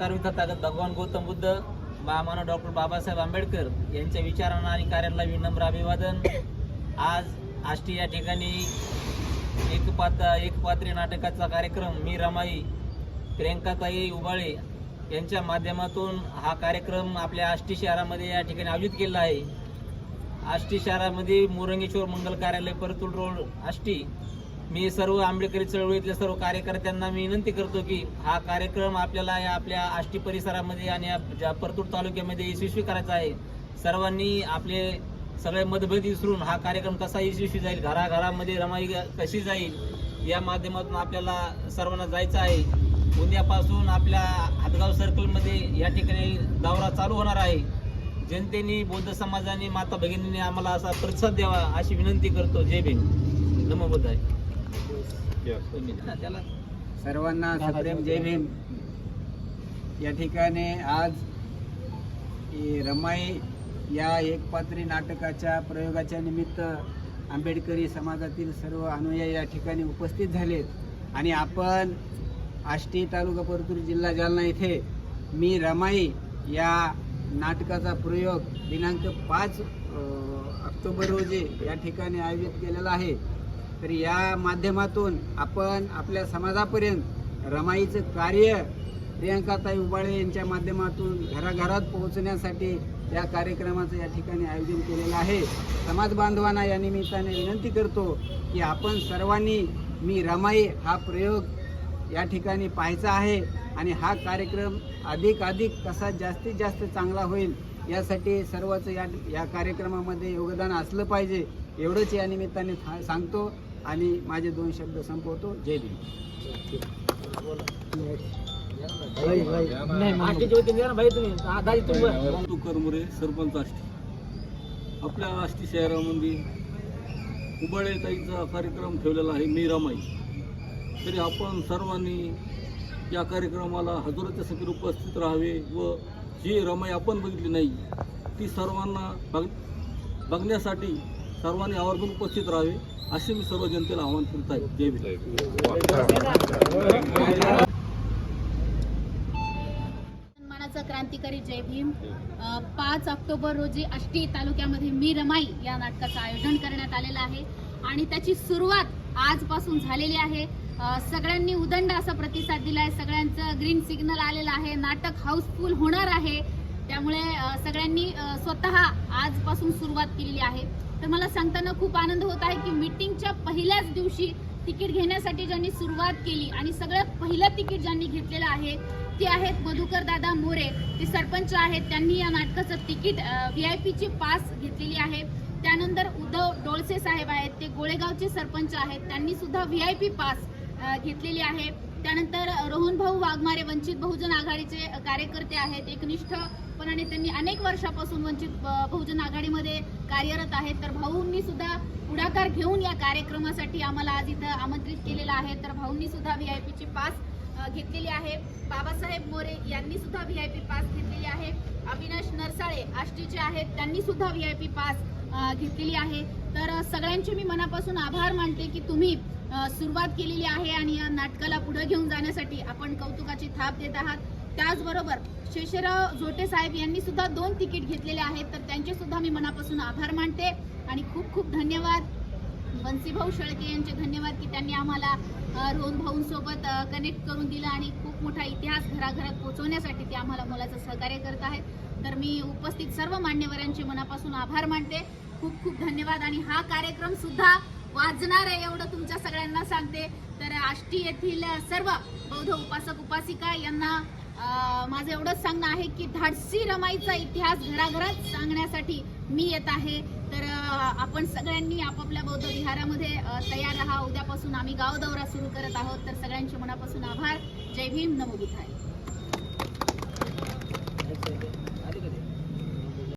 कर्म भगवान गौतम बुद्ध महामानव डॉक्टर बाबासाहेब आंबेडकर यांच्या विचारांना आणि कार्याला विनम्र अभिवादन. आज आष्टी या ठिकाणी एक पात एक पात्री नाटकाचा कार्यक्रम मी रमाई प्रियंकाताई उबाळे यांच्या माध्यमातून हा कार्यक्रम आपल्या आष्टी शहरामध्ये या ठिकाणी आयोजित केला आहे. आष्टी शहरामध्ये मोरंगेश्वर मंगल कार्यालय परतुल रोड आष्टी. मी सर्व आंबेडकरी चळवळीतल्या सर्व कार्यकर्त्यांना मी विनंती करतो की हा कार्यक्रम आपल्याला या आपल्या आष्टी परिसरामध्ये आणि ज्या परतूर तालुक्यामध्ये यशस्वी करायचा आहे. सर्वांनी आपले सगळे मतभेद विसरून हा कार्यक्रम कसा यशस्वी जाईल घराघरामध्ये रमाई कशी जाईल या माध्यमातून आपल्याला सर्वांना जायचं आहे. उद्यापासून आपल्या हातगाव सर्कलमध्ये या ठिकाणी दौरा चालू होणार आहे. जनतेने बौद्ध समाजाने माता भगिनीने आम्हाला असा प्रतिसाद द्यावा अशी विनंती करतो. जय भीम. नमो बुद्धाय. सर्वांना सप्रेम जय भीम. या ठिकाणी आज रमाई या एकपात्री नाटकाच्या प्रयोगाच्या निमित्त आंबेडकरी समाजातील सर्व अनुयायी या ठिकाणी उपस्थित झालेत. आणि आपण आष्टी तालुका परतूर जिल्हा जालना येथे मी रमाई या नाटकाचा प्रयोग दिनांक पाच ऑक्टोबर रोजी या ठिकाणी आयोजित केलेला आहे. तर या माध्यमातून आपण आपल्या समाजापर्यंत रमाईचं कार्य प्रियंकाताई उबाळे यांच्या माध्यमातून घराघरात पोहोचण्यासाठी या कार्यक्रमाचं या ठिकाणी आयोजन केलेलं आहे. समाज बांधवांना या निमित्ताने विनंती करतो की आपण सर्वांनी मी रमाई हा प्रयोग या ठिकाणी पाहायचा आहे आणि हा कार्यक्रम अधिक अधिक कसा जास्तीत जास्त चांगला होईल यासाठी सर्वच या या कार्यक्रमामध्ये योगदान असलं पाहिजे एवढंच या निमित्ताने सांगतो. आणि माझे दोन शब्द संपवतो. जय भीम. करमुरे सरपंच आष्टी. आपल्या आष्टी शहरामध्ये उबाळे ताईचा कार्यक्रम ठेवलेला आहे मी रमाई तरी आपण सर्वांनी या कार्यक्रमाला हजारोच्या संख्येत उपस्थित राहावे व जी रमाई आपण बघितली नाही ती सर्वांना बघ बघण्यासाठी सर्वांनी आवर्जून उपस्थित राहावे असे मी सर्व जनतेला आवाहन करत आहे. जय भीम. क्रांतिकारी जय भीम. पाच ऑक्टोबर रोजी आष्टी तालुक्यामध्ये मी रमाई या नाटकाचं आयोजन करण्यात आलेलं आहे. आणि त्याची सुरुवात आजपासून झालेली आहे. सगळ्यांनी उदंड असा प्रतिसाद दिला आहे सगळ्यांचं ग्रीन सिग्नल आलेलं आहे. नाटक हाऊसफुल होणार आहे. त्यामुळे सगळ्यांनी स्वतः आजपासून सुरुवात केलेली आहे. तर मला सांगताना खूप आनंद होत आहे की मीटिंगच्या पहिल्याच दिवशी तिकीट घेण्यासाठी ज्यांनी सुरुवात केली आणि सगळ्यात पहिलं तिकीट ज्यांनी घेतलेलं आहे ते आहेत मधुकर दादा मोरे. ते सरपंच आहेत त्यांनी या नाटकाचं तिकीट व्ही आय पीची पास घेतलेली आहे. त्यानंतर उद्धव डोळसे साहेब आहेत ते गोळेगावचे सरपंच आहेत त्यांनी सुद्धा व्ही आय पी पास घेतलेली आहे. त्यानंतर रोहन भाऊ वाघमारे वंचित बहुजन आघाडीचे कार्यकर्ते आहेत एकनिष्ठपणाने त्यांनी अनेक वर्षापासून वंचित बहुजन आघाडीमध्ये कार्यरत आहेत. तर भाऊंनी सुद्धा पुढाकार घेऊन या कार्यक्रमासाठी आम्हाला आज इथं आमंत्रित केलेलं आहे. तर भाऊंनी सुद्धा व्ही आय पीची पास घेतलेली आहे. बाबासाहेब मोरे यांनी सुद्धा व्ही आय पी पास घेतलेली आहे. अविनाश नरसाळे आष्टीचे आहेत त्यांनी सुद्धा व्ही आय पी पास घेतलेली आहे. तर सगळ्यांचे मी मनापासून आभार मानते की तुम्ही सुरुवात केलेली आहे आणि या नाटकाला पुढे घेऊन जाण्यासाठी आपण कौतुकाची थाप देत आहात. त्याचबरोबर शेषराव जोटे साहेब यांनी सुद्धा दोन तिकीट घेतलेले आहेत तर त्यांचे सुद्धा मी मनापासून आभार मानते आणि खूप खूप धन्यवाद. बन्सीभाऊ शेळके यांचे धन्यवाद की त्यांनी आम्हाला रोहन भाऊंसोबत कनेक्ट करून दिलं आणि खूप मोठा इतिहास घराघरात पोहोचवण्यासाठी ते आम्हाला मुलाचं सहकार्य करत आहेत. तर मी उपस्थित सर्व मान्यवरांचे मनापासून आभार मानते. खूप खूप धन्यवाद आणि हा कार्यक्रम सुद्धा वाजणार आहे एवढं तुमच्या सगळ्यांना सांगते. तर आष्टी येथील सर्व बौद्ध उपासक उपासिका यांना माझं एवढंच सांगणं आहे की धाडसी रमाईचा इतिहास घराघरात सांगण्यासाठी मी येत आहे. तर आपण सगळ्यांनी आपापल्या बौद्ध विहारामध्ये तयार राहा. उद्यापासून आम्ही गाव दौरा सुरू करत आहोत. तर सगळ्यांचे मनापासून आभार. जय भीम. नमो बुद्धाय.